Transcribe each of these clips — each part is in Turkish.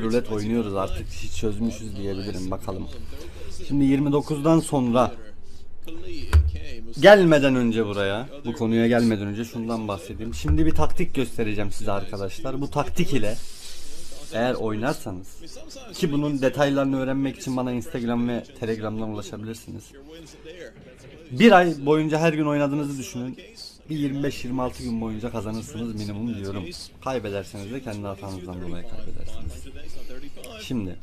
rulet oynuyoruz artık hiç çözmüşüz diyebilirim bakalım. Şimdi 29'dan sonra gelmeden önce buraya bu konuya gelmeden önce şundan bahsedeyim. Şimdi bir taktik göstereceğim size arkadaşlar. Bu taktik ile eğer oynarsanız ki bunun detaylarını öğrenmek için bana Instagram ve Telegram'dan ulaşabilirsiniz. Bir ay boyunca her gün oynadığınızı düşünün. Bir 25-26 gün boyunca kazanırsınız minimum diyorum. Kaybederseniz de kendi hatanızdan dolayı kaybedersiniz. Şimdi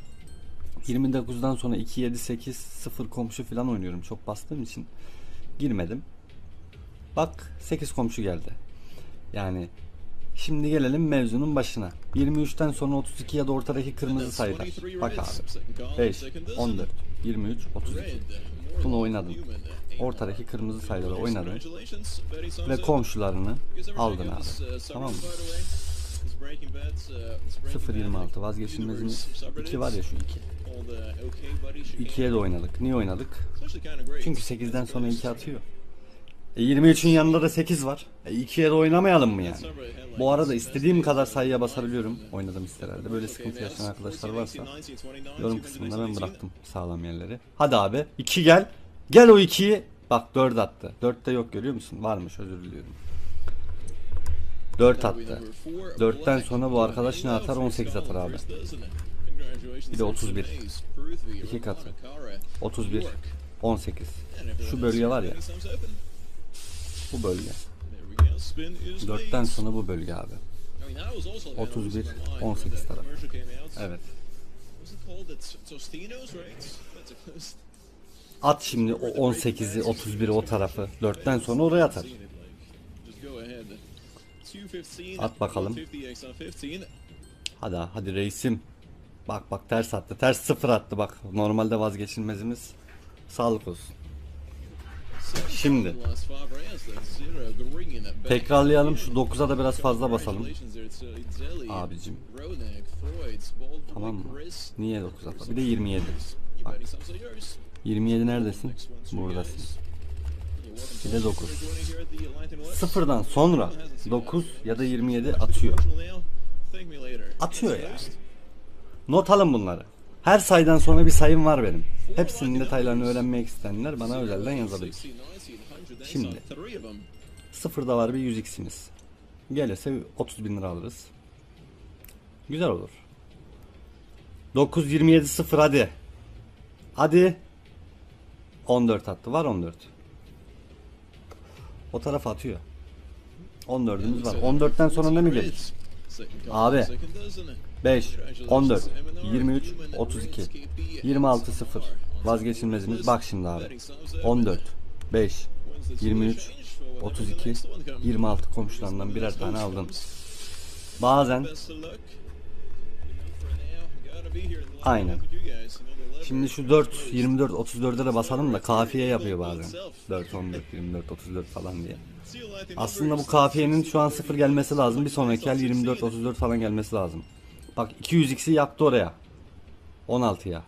29'dan sonra 2 7 8 0 komşu falan oynuyorum. Çok bastığım için girmedim. Bak 8 komşu geldi. Yani şimdi gelelim mevzunun başına. 23'ten sonra 32 ya da ortadaki kırmızı sayılar. Bak abi. 5, 14, 23, 32. Bunu oynadım. Ortadaki kırmızı sayıları oynadın. Ve komşularını aldın abi. Tamam mı? 0.26 vazgeçilmezimiz 2 var ya şu 2. 2'ye de oynadık. Niye oynadık? Çünkü 8'den sonra 2 atıyor. E 23'ün yanında da 8 var. E 2'ye de oynamayalım mı yani? Bu arada istediğim kadar sayıya basabiliyorum oynadığım sitelerde. Böyle sıkıntı yaşayan arkadaşlar varsa yorum kısmında ben bıraktım sağlam yerleri. Hadi abi 2 gel. Gel o 2'yi. Bak 4 attı. 4'te yok görüyor musun? Varmış özür diliyorum. 4 attı. 4'ten sonra bu arkadaş ne atar? 18 atar abi. Bir de 31. 2 katı. 31. 18. Şu bölge var ya. Bu bölge. 4'ten sonra bu bölge abi. 31, 18 taraf. Evet. At şimdi o 18'i 31'i o tarafı. 4'ten sonra oraya atar. At bakalım. Hadi hadi reisim. Bak bak ters attı. Ters sıfır attı bak. Normalde vazgeçilmezimiz. Sağlık olsun. Şimdi tekrarlayalım şu 9'a da biraz fazla basalım. Abicim. Tamam mı? Niye 9'a fazla? Bir de 27. Bak. 27 neredesin? Buradasın. Bir de 9. Sıfırdan sonra 9 ya da 27 atıyor. Atıyor ya. Not alın bunları. Her sayıdan sonra bir sayım var benim. Hepsinin detaylarını öğrenmek isteyenler bana özelden yazabilir. Şimdi sıfırda var bir 100x'imiz. Gelirse 30 bin lira alırız. Güzel olur. 9 27 0 hadi. Hadi. 14 attı. Var 14. O tarafa atıyor. 14'ümüz var. 14'ten sonra ne mi gelir? Abi. 5, 14, 23, 32, 26, 0. Vazgeçilmezimiz. Bak şimdi abi. 14, 5, 23, 32, 26 komşularından birer tane aldın. Bazen Aynen. Şimdi şu 4, 24, 34'e de basalım da kafiye yapıyor bazen. 4, 14, 24, 34 falan diye. Aslında bu kafiyenin şu an 0 gelmesi lazım. Bir sonraki el 24, 34 falan gelmesi lazım. Bak 200x'i yaptı oraya. 16'ya.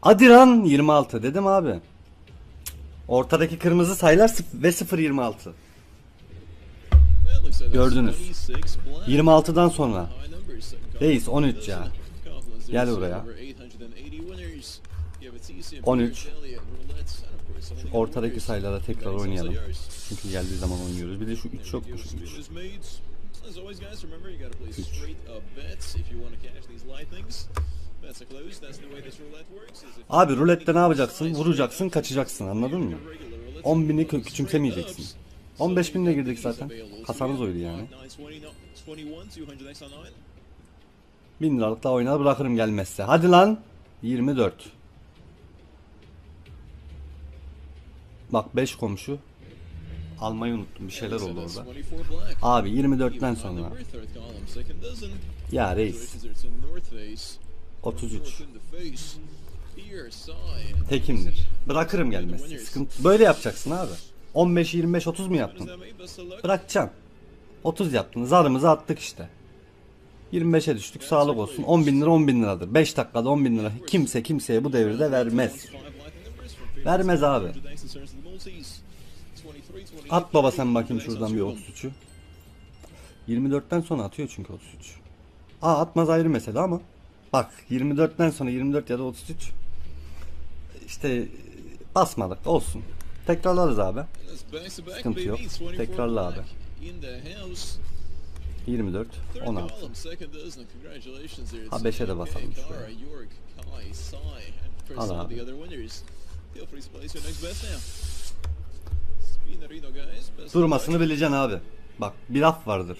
Hadi lan 26 dedim abi. Ortadaki kırmızı sayılar ve 0.26. Gördünüz. 26'dan sonra. Reis 13 ya. Gel buraya. 13. Ortadaki sayılara tekrar oynayalım. Çünkü geldiği zaman oynuyoruz. Bir de şu 3 yokmuş. 3. As always, guys, remember you gotta play straight up bets if you want to catch these light things. Bets are closed. That's the way this roulette works. Is if Abi rulette ne yapacaksın? Vuracaksın, kaçacaksın. Anladın mı? 10 bini küçümsemeyeceksin. 15 binle girdik zaten. Kasamız oydu yani. 1000 liralık daha oynar bırakırım gelmezse. Hadi lan. 24. Bak 5 komşu. Almayı unuttum. Bir şeyler oldu orada. 24 black. Abi 24'ten sonra. Ya reis. Wizards in north face. 33. North in the face. Here side. Tekimdir. Bırakırım gelmezse. Sıkıntı. Böyle yapacaksın abi. 15, 25, 30 mu yaptın? Bırakacaksın. 30 yaptın. Zarımızı attık işte. 25'e düştük sağlık olsun. 10 bin lira 10 bin liradır. 5 dakikada 10 bin lira kimse kimseye bu devirde vermez. Vermez abi. At baba sen bakayım şuradan bir 33'ü. 24'ten sonra atıyor çünkü 33. Aa atmaz ayrı mesele ama. Bak 24'ten sonra 24 ya da 33. İşte basmadık olsun. Tekrarlarız abi. Sıkıntı yok. Tekrarla abi. 24, 16. Ha 5'e de basalım şuraya. Durmasını bileceksin abi. Bak bir laf vardır.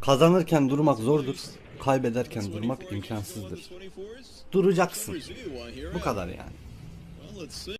Kazanırken durmak zordur. Kaybederken durmak imkansızdır. Duracaksın. Bu kadar yani.